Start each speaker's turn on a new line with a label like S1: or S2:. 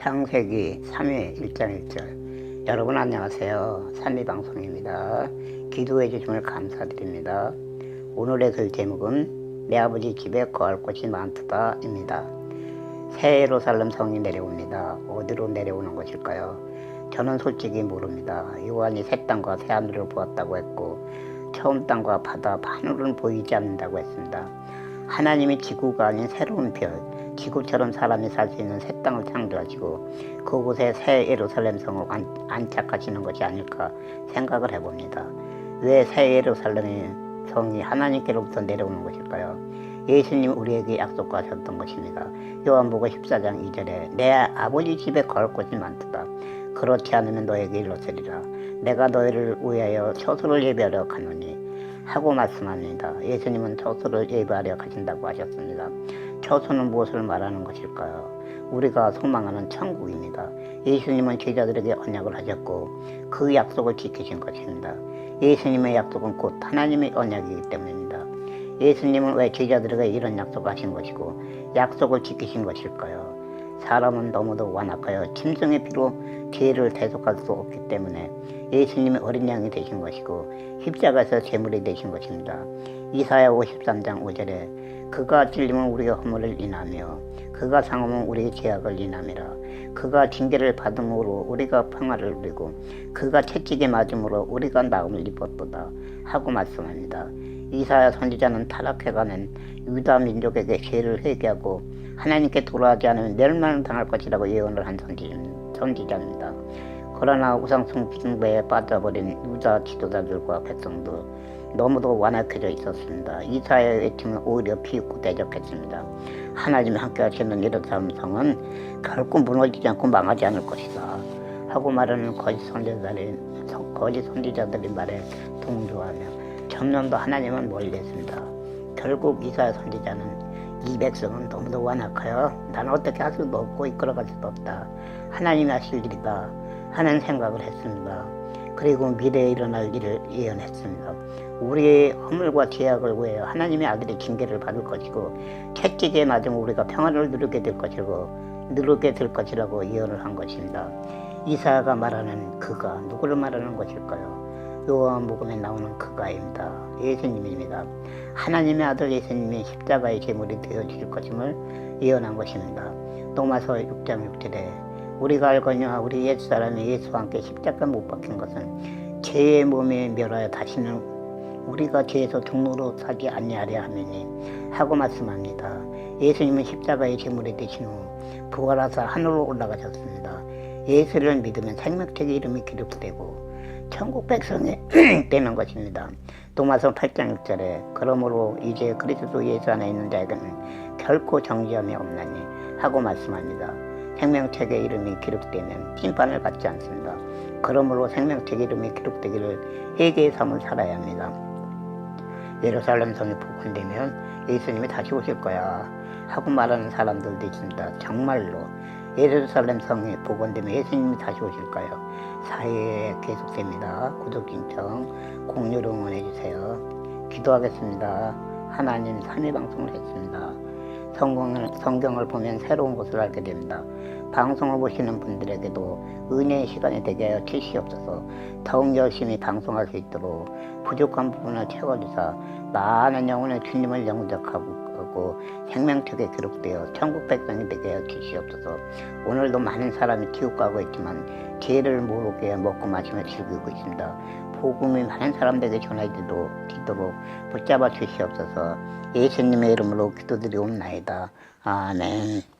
S1: 창세기 3회 1장 1절 여러분 안녕하세요. 산미방송입니다. 기도해 주심을 감사드립니다. 오늘의 글 제목은 내 아버지 집에 거할 곳이 많다 입니다. 새 예루살렘 성이 내려옵니다. 어디로 내려오는 것일까요? 저는 솔직히 모릅니다. 요한이 새 땅과 새 하늘을 보았다고 했고 처음 땅과 바다 하늘은 보이지 않는다고 했습니다. 하나님이 지구가 아닌 새로운 별, 지구처럼 사람이 살 수 있는 새 땅을 창조하시고 그곳에 새 예루살렘 성을 안, 안착하시는 것이 아닐까 생각을 해봅니다. 왜 새 예루살렘의 성이 하나님께로부터 내려오는 것일까요? 예수님 우리에게 약속하셨던 것입니다. 요한복음 14장 2절에 내 아버지 집에 걸 곳이 많도다. 그렇지 않으면 너에게 일러서리라. 내가 너희를 위하여 처소를 예배하려 가노니 하고 말씀합니다. 예수님은 처소를 예배하려 가신다고 하셨습니다. 처소는 무엇을 말하는 것일까요? 우리가 소망하는 천국입니다. 예수님은 제자들에게 언약을 하셨고 그 약속을 지키신 것입니다. 예수님의 약속은 곧 하나님의 언약이기 때문입니다. 예수님은 왜 제자들에게 이런 약속을 하신 것이고 약속을 지키신 것일까요? 사람은 너무도 완악하여 짐승의 피로 죄를 대속할 수 없기 때문에 예수님의 어린 양이 되신 것이고 십자가에서 제물이 되신 것입니다. 이사야 53장 5절에 그가 찔리면 우리가 허물을 인하며 그가 상하면 우리의 죄악을 인함이라 그가 징계를 받음으로 우리가 평화를 누리고 그가 채찍에 맞음으로 우리가 나음을 입었도다 하고 말씀합니다. 이사야 선지자는 타락해가는 유다 민족에게 죄를 회개하고 하나님께 돌아가지 않으면 멸망을 당할 것이라고 예언을 한 선지, 선지자입니다. 그러나 우상 숭배에 빠져버린 유다 지도자들과 백성들 너무도 완악해져 있었습니다. 이사야의 외침은 오히려 비웃고 대적했습니다. 하나님이 함께 하시는 예루살렘 성은 결코 무너지지 않고 망하지 않을 것이다. 하고 말하는 거짓 선지자들이, 거짓 선지자들의 말에 동조하며 점점 더 하나님은 멀리 했습니다. 결국 이사야 선지자는 이 백성은 너무도 완악하여 나는 어떻게 할 수도 없고 이끌어갈 수도 없다. 하나님이 하실 일이다 하는 생각을 했습니다. 그리고 미래에 일어날 일을 예언했습니다. 우리의 허물과 죄악을 위하여 하나님의 아들의 징계를 받을 것이고 채찍에 맞으면 우리가 평안을 누리게 될 것이고 누리게 될 것이라고 예언을 한 것입니다. 이사야가 말하는 그가 누구를 말하는 것일까요? 요한복음에 나오는 그가입니다. 예수님입니다. 하나님의 아들 예수님이 십자가의 제물이 되어질 것임을 예언한 것입니다. 로마서 6장 6절에 우리가 알거냐 우리 옛사람이 예수와 함께 십자가 못 박힌 것은 죄의 몸에 멸하여 다시는 우리가 죄에서 종로로 사지 아니하려 하매니 하고 말씀합니다. 예수님은 십자가의 제물이 되신 후 부활하사 하늘로 올라가셨습니다. 예수를 믿으면 생명책의 이름이 기록되고 천국 백성이 되는 것입니다. 도마서 8장 6절에 그러므로 이제 그리스도 예수 안에 있는 자에게는 결코 정죄함이 없나니 하고 말씀합니다. 생명책의 이름이 기록되면 심판을 받지 않습니다. 그러므로 생명책 이름이 기록되기를 회개의 삶을 살아야 합니다. 예루살렘 성이 복원되면 예수님이 다시 오실 거야 하고 말하는 사람들도 있습니다. 정말로 예루살렘 성이 복원되면 예수님이 다시 오실까요? 사회에 계속됩니다. 구독 신청 공유로 응원해주세요. 기도하겠습니다. 하나님 3일 방송을 했습니다. 성경을, 성경을 보면 새로운 것을 알게 됩니다. 방송을 보시는 분들에게도 은혜의 시간이 되게 하여 주시옵소서 더욱 열심히 방송할 수 있도록 부족한 부분을 채워주사 많은 영혼의 주님을 영접하 고 생명책에 기록되어 천국 백성이 되게 하여 주시옵소서. 오늘도 많은 사람이 지옥 가고 있지만 죄를 모르게 먹고 마시며 즐기고 있습니다. 복음이 많은 사람들에게 전해지도록 붙잡아 주시옵소서. 예수님의 이름으로 기도드리옵나이다. 아멘